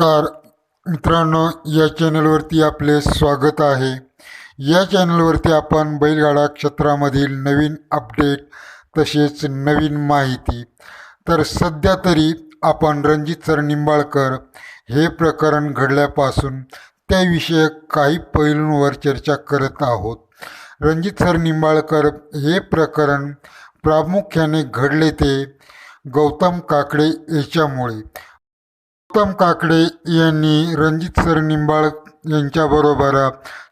नमस्कार. मित्रांनो या चॅनलवरती आपले स्वागत आहे. या चॅनलवरती आपण बैलगाडा क्षेत्रामधील नवीन अपडेट तसेच नवीन माहिती. तर सध्या तरी आपण रणजित सर निंबाळकर हे प्रकरण घडल्यापासून त्याविषयक काही पैलूंवर चर्चा करत आहोत. रणजित सर निंबाळकर हे प्रकरण प्रामुख्याने घडले ते गौतम काकडे याच्यामुळे. उत्तम काकडे यांनी रणजित सर निंबाळ यांच्याबरोबर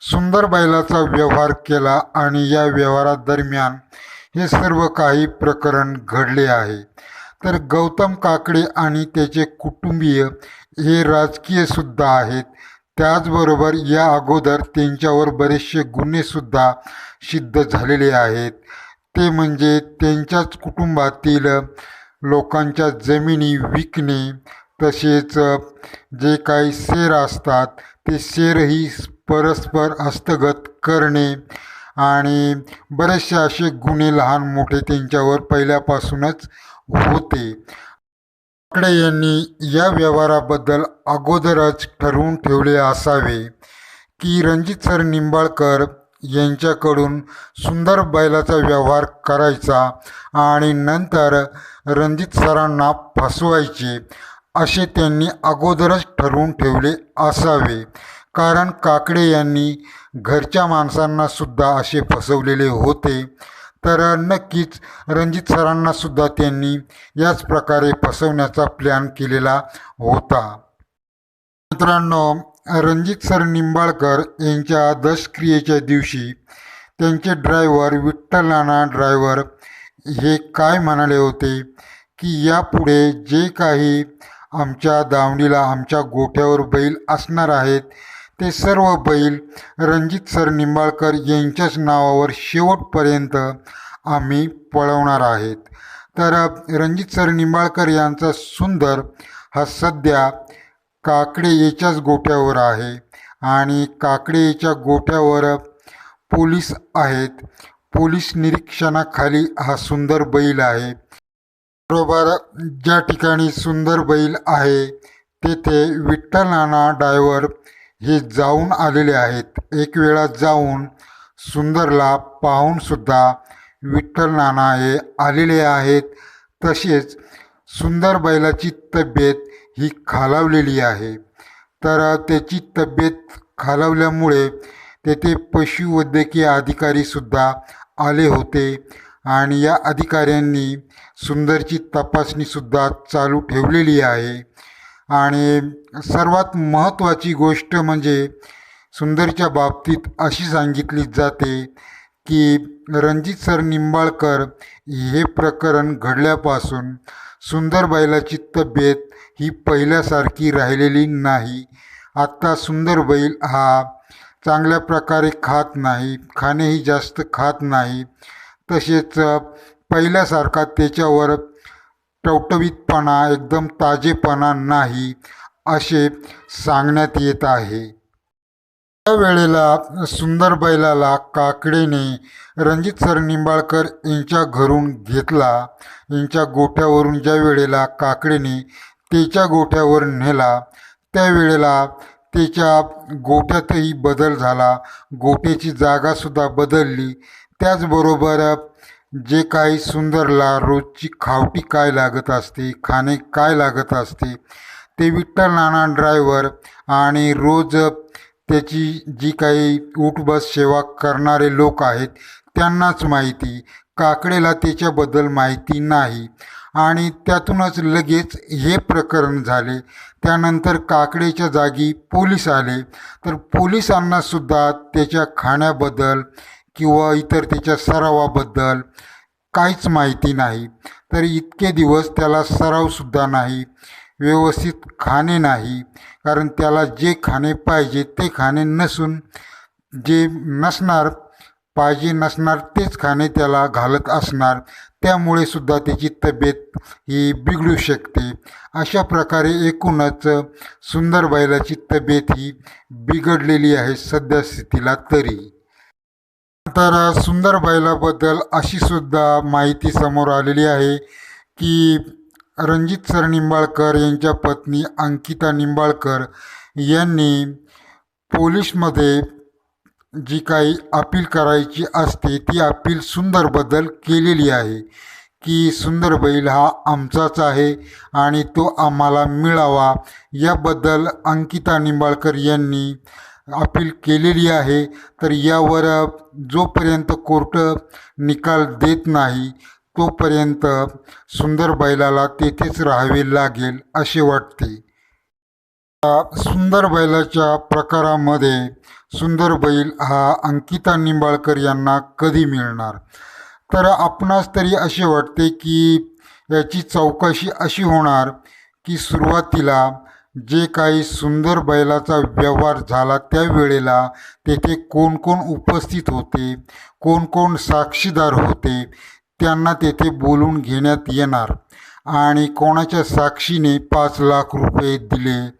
सुंदर बैलाचा व्यवहार केला आणि या व्यवहारादरम्यान हे सर्व काही प्रकरण घडले आहे. तर गौतम काकडे आणि त्याचे कुटुंबीय हे राजकीयसुद्धा आहेत. त्याचबरोबर या अगोदर त्यांच्यावर बरेचसे गुन्हेसुद्धा सिद्ध झालेले आहेत. ते म्हणजे त्यांच्याच कुटुंबातील लोकांच्या जमिनी विकणे तसेच जे काही शेर असतात ते शेरही परस्पर हस्तगत करणे आणि बरेचसे असे गुन्हे लहान मोठे त्यांच्यावर पहिल्यापासूनच होते. काकडे यांनी या व्यवहाराबद्दल अगोदरच ठरवून ठेवले असावे की रणजित सर निंबाळकर यांच्याकडून सुंदर बैलाचा व्यवहार करायचा आणि नंतर रणजित सरांना फसवायचे. असे त्यांनी अगोदरच ठरवून ठेवले असावे. कारण काकडे यांनी घरच्या माणसांनासुद्धा असे फसवलेले होते. तर नक्कीच रणजित सरांनासुद्धा त्यांनी याच प्रकारे फसवण्याचा प्लॅन केलेला होता. मित्रांनो रणजित सर निंबाळकर यांच्या दशक्रियेच्या दिवशी त्यांचे ड्रायव्हर विठ्ठल नाना ड्रायव्हर हे काय म्हणाले होते? की यापुढे जे काही आमच्या दावणीला आमच्या गोठ्यावर बैल असणार आहेत. ते सर्व बैल रणजित सर निंबाळकर यांच्याच नावावर शेवटपर्यंत आम्ही पळवणार आहेत. तर रणजित सर निंबाळकर यांचा सुंदर हा सध्या काकडे याच्याच गोठ्यावर आहे आणि काकडे याच्या गोठ्यावर पोलीस आहेत. पोलीस निरीक्षणाखाली हा सुंदर बैल आहे. बरोबर ज्या ठिकाणी सुंदर बैल आहे तेथे विठ्ठल नाना डायव्हर हे जाऊन आलेले आहेत. एक वेळा जाऊन सुंदरला पाहूनसुद्धा विठ्ठल नाना हे आलेले आहेत. तसेच सुंदर बैलाची तब्येत ही खालावलेली आहे. तर त्याची तब्येत खालावल्यामुळे तेथे पशुवैद्यकीय अधिकारीसुद्धा आले होते. आणि या अधिकाऱ्यांनी सुंदरची तपासणीसुद्धा चालू ठेवलेली आहे. आणि सर्वात महत्त्वाची गोष्ट म्हणजे सुंदरच्या बाबतीत अशी सांगितली जाते की रणजित सर निंबाळकर हे प्रकरण घडल्यापासून सुंदर बैलाची तब्येत ही पहिल्यासारखी राहिलेली नाही. आत्ता सुंदर बैल हा चांगल्या प्रकारे खात नाही खाणेही जास्त खात नाही. तसेच पहिल्यासारखा त्याच्यावर टवटवीतपणा एकदम ताजेपणा नाही असे सांगण्यात येत आहे. त्या वेळेला सुंदर बैलाला काकडेने रणजित सर निंबाळकर यांच्या घरून घेतला. यांच्या गोठ्यावरून ज्या वेळेला काकडेने त्याच्या गोठ्यावर नेला त्यावेळेला त्याच्या गोठ्यातही बदल झाला. गोठ्याची जागासुद्धा बदलली. त्याचबरोबर जे काही सुंदरला रोजची खावटी काय लागत असते खाणे काय लागत असते ते विठ्ठल नाना ड्रायव्हर आणि रोज त्याची जी काही उठबस सेवा करणारे लोक आहेत त्यांनाच माहिती. काकडेला त्याच्याबद्दल माहिती नाही. आणि त्यातूनच लगेच हे प्रकरण झाले. त्यानंतर काकडेच्या जागी पोलीस आले. तर पोलिसांनासुद्धा त्याच्या खाण्याबद्दल किंवा इतर त्याच्या सरावाबद्दल काहीच माहिती नाही तर इतके दिवस त्याला सरावसुद्धा नाही व्यवस्थित खाणे नाही कारण त्याला जे खाणे पाहिजे ते खाणे नसून जे नसणार पाहिजे नसणार तेच खाणे त्याला घालत असणार त्यामुळे सुद्धा त्याची तब्येत ही बिघडू शकते. अशा प्रकारे एकूणच सुंदर बैलाची तब्येत ही बिघडलेली आहे सध्या स्थितीला तरी. तर सुंदर बैलाबद्दल अशी सुद्धा माहिती समोर आलेली आहे की रणजित सर निंबाळकर यांच्या पत्नी अंकिता निंबाळकर यांनी पोलीसमध्ये जी काही अपील करायची असते ती अपील सुंदरबद्दल केलेली आहे की सुंदर बैल हा आमचाच आहे आणि तो आम्हाला मिळावा. याबद्दल अंकिता निंबाळकर यांनी अपील केलेली आहे तर यावर जोपर्यंत कोर्ट निकाल देत नाही तोपर्यंत सुंदर बैलाला तेथेच राहावे लागेल असे वाटते. सुंदर बैलाच्या प्रकारामध्ये सुंदर बैल हा अंकिता निंबाळकर यांना कधी मिळणार? तर आपणास तरी असे वाटते की याची चौकशी अशी होणार की सुरुवातीला जे काही सुंदर बैलाचा व्यवहार झाला त्यावेळेला तेथे कोण कोण उपस्थित होते कोण कोण साक्षीदार होते त्यांना तेथे बोलून घेण्यात येणार. आणि कोणाच्या साक्षीने पाच लाख रुपये दिले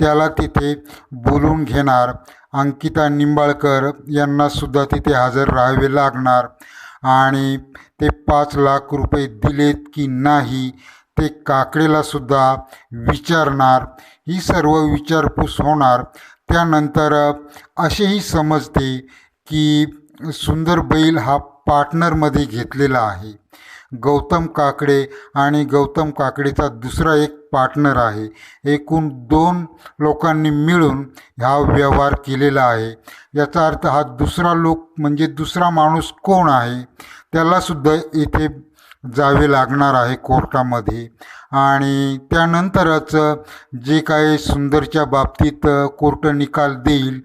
त्याला तिथे बोलून घेणार. अंकिता निंबाळकर यांनासुद्धा तिथे हजर राहावे लागणार. आणि ते पाच लाख रुपये दिलेत की नाही ते काकडेलासुद्धा विचारणार ही सर्व विचारपूस होणार. त्यानंतर असेही समजते की सुंदर बैल हा पार्टनरमध्ये घेतलेला आहे. गौतम काकडे आणि गौतम काकडेचा दुसरा एक पार्टनर आहे. एकूण दोन लोकांनी मिळून हा व्यवहार केलेला आहे. याचा अर्थ हा दुसरा लोक म्हणजे दुसरा माणूस कोण आहे? त्यालासुद्धा इथे जावे लागणार आहे कोर्टामध्ये. आणि त्यानंतरच जे काही सुंदरच्या बाबतीत कोर्ट निकाल देईल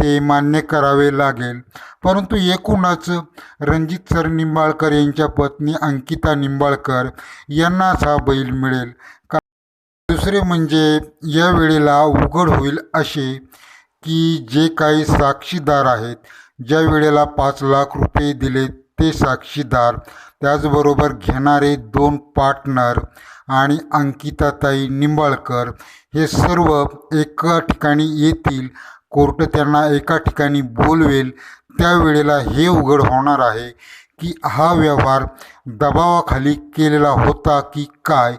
ते मान्य करावे लागेल. परंतु एकूणच रणजित सर निंबाळकर यांच्या पत्नी अंकिता निंबाळकर यांनाच हा बैल मिळेल. का दुसरे म्हणजे या वेळेला उघड होईल असे की जे काही साक्षीदार आहेत ज्या वेळेला पाच लाख रुपये दिले ते साक्षीदार. त्याचबरोबर घेणारे दोन पार्टनर आणि अंकिताताई निंबाळकर हे सर्व एका ठिकाणी येतील. कोर्ट त्यांना एका ठिकाणी बोलवेल. त्यावेळेला हे उघड होणार आहे की हा व्यवहार दबावाखाली केलेला होता की काय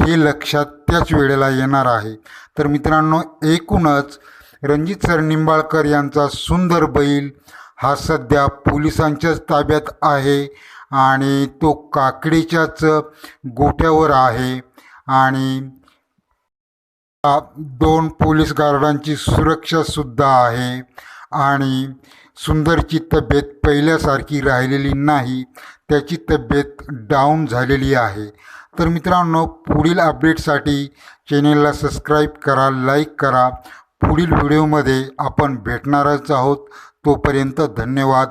हे लक्षात त्याच वेळेला येणार आहे. तर मित्रांनो एकूणच रणजित सर निंबाळकर यांचा सुंदर बैल हा सध्या पोलिसांच्याच ताब्यात आहे आणि तो काकडीच्याच गोठ्यावर आहे. आणि दोन पोलीस गार्डांची सुरक्षासुद्धा आहे. आणि सुंदरची तब्येत पहिल्यासारखी राहिलेली नाही. त्याची तब्येत डाऊन झालेली आहे. तर मित्रांनो पुढील अपडेटसाठी चॅनेलला सबस्क्राईब करा लाईक करा. पुढील व्हिडिओमध्ये आपण भेटणारच आहोत. तोपर्यंत धन्यवाद.